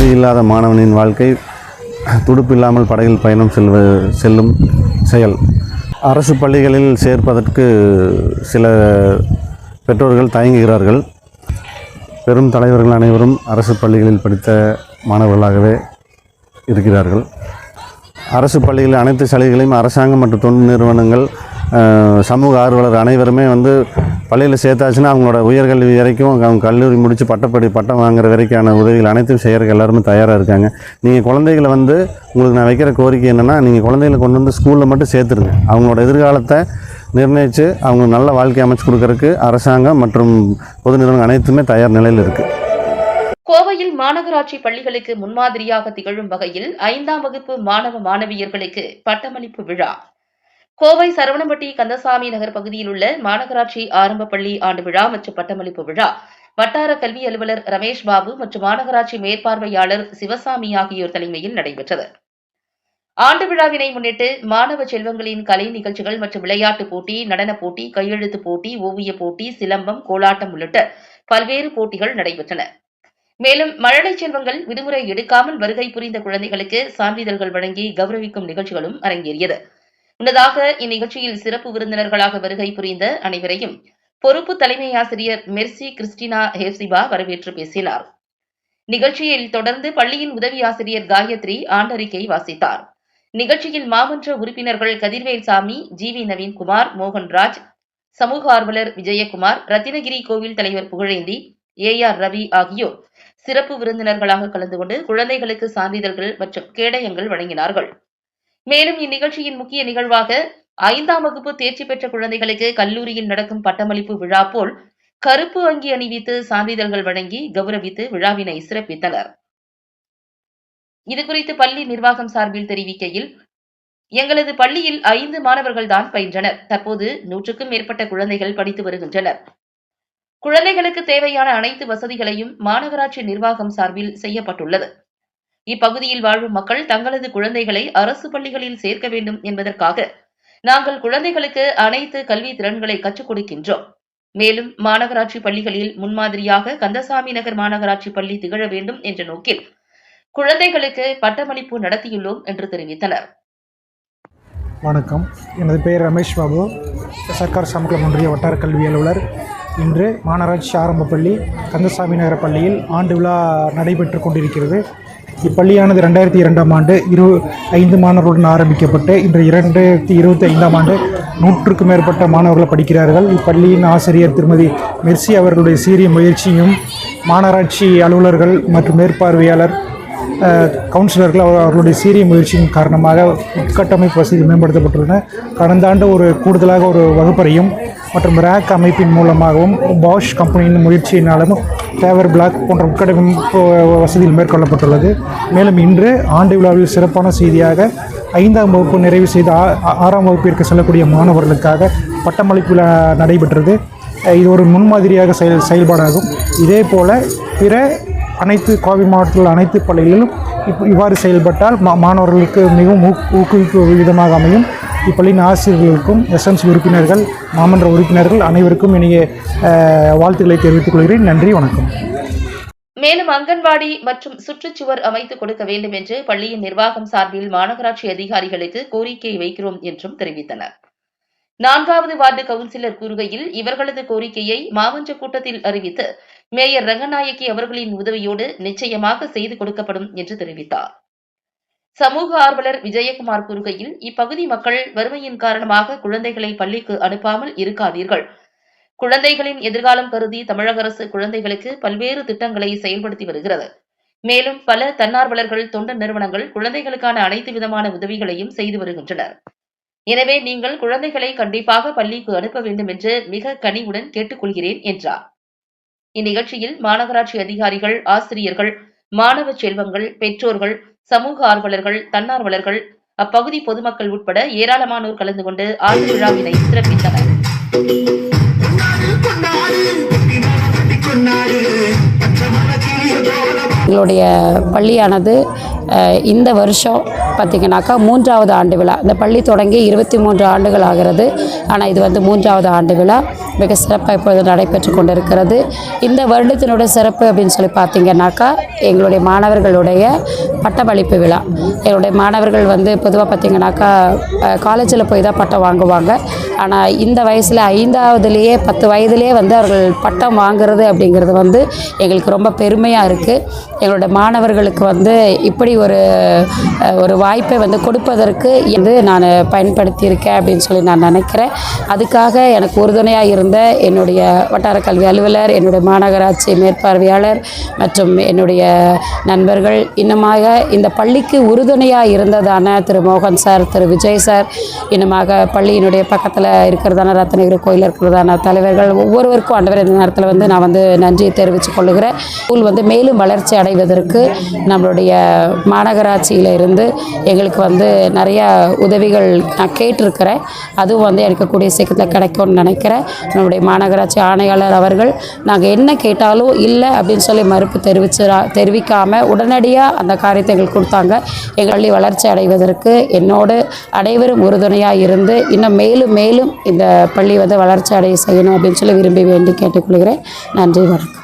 இல்லாத மாணவனின் வாழ்க்கை துடுப்பில்லாமல் படகில் பயணம் செல்வ செல்லும் செயல். அரசு பள்ளிகளில் சேர்ப்பதற்கு சில பெற்றோர்கள் தயங்குகிறார்கள். பெரும் தலைவர்கள் அனைவரும் அரசு பள்ளிகளில் படித்த மாணவர்களாகவே இருக்கிறார்கள். அரசு பள்ளிகளில் அனைத்து சலுகைகளையும் அரசாங்கம் மற்றும் தொண்டு நிறுவனங்கள் சமூக ஆர்வலர் அனைவருமே வந்து பள்ளியில் சேர்த்தாச்சுன்னா அவங்களோட உயர்கல்வி வரைக்கும் அவங்க கல்லூரி முடித்து பட்டப்படி பட்டம் வாங்குற வரைக்கான உதவிகள் அனைத்தும் செய்கிறக்கு எல்லாருமே தயாராக இருக்காங்க. நீங்கள் குழந்தைகளை வந்து உங்களுக்கு நான் வைக்கிற கோரிக்கை என்னென்னா நீங்கள் குழந்தைகளை கொண்டு வந்து ஸ்கூலில் மட்டும் சேர்த்துருங்க. அவங்களோட எதிர்காலத்தை நிர்ணயித்து அவங்க நல்ல வாழ்க்கை அமைச்சு கொடுக்கறதுக்கு அரசாங்கம் மற்றும் பொது நிறுவனங்கள் அனைத்துமே தயார் நிலையில் இருக்குது கோவையில் மாநகராட்சி பள்ளிகளுக்கு முன்மாதிரியாக திகழும் வகையில் ஐந்தாம் வகுப்பு மாணவ மாணவியர்களுக்கு பட்டமளிப்பு விழா. கோவை சரவணம்பட்டி கந்தசாமி நகர் பகுதியில் உள்ள மாநகராட்சி ஆரம்ப பள்ளி ஆண்டு விழா மற்றும் பட்டமளிப்பு விழா. வட்டார கல்வி அலுவலர் ரமேஷ் பாபு மற்றும் மாநகராட்சி மேற்பார்வையாளர் சிவசாமி ஆகியோர் தலைமையில் நடைபெற்றது. ஆண்டு விழாவினை முன்னிட்டு மாணவ செல்வங்களின் கலை நிகழ்ச்சிகள் மற்றும் விளையாட்டுப் போட்டி நடனப் போட்டி கையெழுத்துப் போட்டி ஓவியப் போட்டி சிலம்பம் கோலாட்டம் உள்ளிட்ட பல்வேறு போட்டிகள் நடைபெற்றன. மேலும் மழலை செல்வங்கள் விடுமுறை எடுக்காமல் வருகை புரிந்த குழந்தைகளுக்கு சான்றிதழ்கள் வழங்கி கௌரவிக்கும் நிகழ்ச்சிகளும் அரங்கேறியது. முன்னதாக இந்நிகழ்ச்சியில் சிறப்பு விருந்தினர்களாக வருகை புரிந்த அனைவரையும் பொறுப்பு தலைமை ஆசிரியர் மெர்சி கிறிஸ்டினா ஹேசிபா வரவேற்று பேசினார். நிகழ்ச்சியில் தொடர்ந்து பள்ளியின் உதவி ஆசிரியர் காயத்ரி ஆண்டறிக்கை வாசித்தார். நிகழ்ச்சியில் மாமன்ற உறுப்பினர்கள் கதிர்வேல் சாமி ஜி வி நவீன்குமார் மோகன்ராஜ் சமூக ஆர்வலர் விஜயகுமார் ரத்தினகிரி கோவில் தலைவர் புகழேந்தி ஏ ஆர் ரவி ஆகியோர் சிறப்பு விருந்தினர்களாக கலந்து கொண்டு குழந்தைகளுக்கு சான்றிதழ்கள் மற்றும் கேடயங்கள் வழங்கினார்கள். மேலும் இந்நிகழ்ச்சியின் முக்கிய நிகழ்வாக ஐந்தாம் வகுப்பு தேர்ச்சி பெற்ற குழந்தைகளுக்கு கல்லூரியில் நடக்கும் பட்டமளிப்பு விழா போல் கருப்பு அங்கி அணிவித்து சான்றிதழ்கள் வழங்கி கௌரவித்து விழாவினை சிறப்பித்தனர். இதுகுறித்து பள்ளி நிர்வாகம் சார்பில் தெரிவிக்கையில் எங்களது பள்ளியில் ஐந்து மாணவர்கள் தான் பயின்றனர். தற்போது நூற்றுக்கும் மேற்பட்ட குழந்தைகள் படித்து வருகின்றனர். குழந்தைகளுக்கு தேவையான அனைத்து வசதிகளையும் மாநகராட்சி நிர்வாகம் சார்பில் செய்யப்பட்டுள்ளது. இப்பகுதியில் வாழும் மக்கள் தங்களது குழந்தைகளை அரசு பள்ளிகளில் சேர்க்க வேண்டும் என்பதற்காக நாங்கள் குழந்தைகளுக்கு அனைத்து கல்வி திறன்களை கற்றுக் கொடுக்கின்றோம். மேலும் மாநகராட்சி பள்ளிகளில் முன்மாதிரியாக கந்தசாமி நகர் மாநகராட்சி பள்ளி திகழ வேண்டும் என்ற நோக்கில் குழந்தைகளுக்கு பட்டமளிப்பு நடத்தியுள்ளோம் என்று தெரிவித்தனர். வணக்கம். எனது பெயர் ரமேஷ் பாபு. சர்க்கார் சமூக ஒன்றிய வட்டார கல்வி அலுவலர். இன்று மாநகராட்சி ஆரம்ப பள்ளி கந்தசாமி நகர பள்ளியில் ஆண்டு விழா நடைபெற்று கொண்டிருக்கிறது. இப்பள்ளியானது ரெண்டாயிரத்தி இரண்டாம் ஆண்டு இரு ஐந்து மாணவர்களுடன் ஆரம்பிக்கப்பட்டு இன்று இரண்டாயிரத்தி இருபத்தி ஐந்தாம் ஆண்டு நூற்றுக்கும் மேற்பட்ட மாணவர்கள் படிக்கிறார்கள். இப்பள்ளியின் ஆசிரியர் திருமதி மெர்சி அவர்களுடைய சீரிய முயற்சியும் மாநகராட்சி அலுவலர்கள் மற்றும் மேற்பார்வையாளர் கவுன்சிலர்கள் அவர் அவர்களுடைய சீரிய முயற்சியின் காரணமாக உட்கட்டமைப்பு வசதி மேம்படுத்தப்பட்டுள்ளன. கடந்த ஆண்டு ஒரு கூடுதலாக ஒரு வகுப்பறையும் மற்றும் ரேக் அமைப்பின் மூலமாகவும் பாஷ் கம்பெனியின் முயற்சியினாலும் டேவர் பிளாக் போன்ற உட்கடமைப்பு வசதியில் மேற்கொள்ளப்பட்டுள்ளது. மேலும் இன்று ஆண்டு விழாவில் சிறப்பான செய்தியாக ஐந்தாம் வகுப்பு நிறைவு செய்த ஆறாம் வகுப்பிற்கு செல்லக்கூடிய மாணவர்களுக்காக பட்டமளிப்பு விழா நடைபெற்றது. இது ஒரு முன்மாதிரியாக செயல் செயல்பாடாகும். இதே போல் பிற அனைத்து கோவை மாவட்டத்தில் அனைத்து பள்ளிகளிலும் இப் இவ்வாறு செயல்பட்டால் மா மாணவர்களுக்கு மிகவும் ஊக்குவிக்கும் விதமாக அமையும். இப்பள்ளியின் ஆசிரியர்களுக்கும் எஸ்எம்சி உறுப்பினர்கள் மாமன்ற உறுப்பினர்கள் அனைவருக்கும் இனிய வாழ்த்துக்களை தெரிவித்துக் கொள்கிறேன். நன்றி வணக்கம். மேலும் அங்கன்வாடி மற்றும் சுற்றுச்சுவர் அமைத்துக் கொடுக்க வேண்டும் என்று பள்ளியின் நிர்வாகம் சார்பில் மாநகராட்சி அதிகாரிகளுக்கு கோரிக்கை வைக்கிறோம் என்றும் தெரிவித்தனர். நான்காவது வார்டு கவுன்சிலர் கூறுகையில் இவர்களது கோரிக்கையை மாமன்ற கூட்டத்தில் அறிவித்து மேயர் ரங்கநாயகி அவர்களின் உதவியோடு நிச்சயமாக செய்து கொடுக்கப்படும் என்று தெரிவித்தார். சமூக ஆர்வலர் விஜயகுமார் கூறுகையில் இப்பகுதி மக்கள் வறுமையின் காரணமாக குழந்தைகளை பள்ளிக்கு அனுப்பாமல் இருக்காதீர்கள். குழந்தைகளின் எதிர்காலம் கருதி தமிழக அரசு குழந்தைகளுக்கு பல்வேறு திட்டங்களை செயல்படுத்தி வருகிறது. மேலும் பல தன்னார்வலர்கள் தொண்டு நிறுவனங்கள் குழந்தைகளுக்கான அனைத்து விதமான உதவிகளையும் செய்து வருகின்றனர். எனவே நீங்கள் குழந்தைகளை கண்டிப்பாக பள்ளிக்கு அனுப்ப வேண்டும் என்று மிக கனிவுடன் கேட்டுக்கொள்கிறேன் என்றார். இந்நிகழ்ச்சியில் மாநகராட்சி அதிகாரிகள் ஆசிரியர்கள் மாணவ செல்வங்கள் பெற்றோர்கள் சமூக ஆர்வலர்கள் தன்னார்வலர்கள் அப்பகுதி பொதுமக்கள் உட்பட ஏராளமானோர் கலந்து கொண்டு ஆண்டு விழாவினை சிறப்பித்தனர். எங்களுடைய பள்ளியானது இந்த வருஷம் பார்த்திங்கனாக்கா மூன்றாவது ஆண்டு விழா. இந்த பள்ளி தொடங்கி இருபத்தி மூன்று ஆண்டுகள் ஆகிறது. ஆனால் இது வந்து மூன்றாவது ஆண்டு விழா. மிக சிறப்பாக இப்பொழுது நடைபெற்று கொண்டிருக்கிறது. இந்த வருடத்தினுடைய சிறப்பு அப்படின்னு சொல்லி பார்த்தீங்கன்னாக்கா எங்களுடைய மாணவர்களுடைய பட்டமளிப்பு விழா. எங்களுடைய மாணவர்கள் வந்து பொதுவாக பார்த்தீங்கன்னாக்கா காலேஜில் போய் தான் பட்டம் வாங்குவாங்க. ஆனால் இந்த வயசில் ஐந்தாவதுலேயே பத்து வயதிலேயே வந்து அவர்கள் பட்டம் வாங்குறது அப்படிங்கிறது வந்து எங்களுக்கு ரொம்ப பெருமையாக இருக்குது எங்களுடைய மாணவர்களுக்கு வந்து இப்படி ஒரு ஒரு வாய்ப்பை வந்து கொடுப்பதற்கு வந்து நான் பயன்படுத்தியிருக்கேன் அப்படின்னு சொல்லி நான் நினைக்கிறேன். அதுக்காக எனக்கு உறுதுணையாக இருந்த என்னுடைய வட்டார கல்வி அலுவலர் என்னுடைய மாநகராட்சி மேற்பார்வையாளர் மற்றும் என்னுடைய நண்பர்கள் இன்னுமாக இந்த பள்ளிக்கு உறுதுணையாக இருந்ததான திரு மோகன் சார் திரு விஜய் சார் இன்னுமாக பள்ளியினுடைய பக்கத்தில் இருக்கிறதான ரத்னகிரி கோயில் இருக்கிறதான தலைவர்கள் ஒவ்வொருவருக்கும் ஆண்டவர் இந்த நேரத்தில் வந்து நான் வந்து நன்றியை தெரிவித்துக் கொள்கிறேன். ஸ்கூல் வந்து மேலும் வளர்ச்சி அடைவதற்கு நம்மளுடைய மாநகராட்சியில் இருந்து எங்களுக்கு வந்து நிறையா உதவிகள் நான் கேட்டிருக்கிறேன். அதுவும் வந்து எனக்கு கூடிய சீக்கிரத்தில் கிடைக்கும்னு நினைக்கிறேன். நம்முடைய மாநகராட்சி ஆணையாளர் அவர்கள் நாங்கள் என்ன கேட்டாலும் இல்லை அப்படின்னு சொல்லி மறுப்பு தெரிவிச்சு தெரிவிக்காமல் உடனடியாக அந்த காரியத்தை எங்களுக்கு கொடுத்தாங்க. எங்கள் பள்ளி வளர்ச்சி அடைவதற்கு என்னோடு அனைவரும் உறுதுணையாக இருந்து இன்னும் மேலும் மேலும் இந்த பள்ளி வந்து வளர்ச்சி அடைய செய்யணும் அப்படின்னு சொல்லி விரும்பி வேண்டி கேட்டுக்கொள்கிறேன். நன்றி வணக்கம்.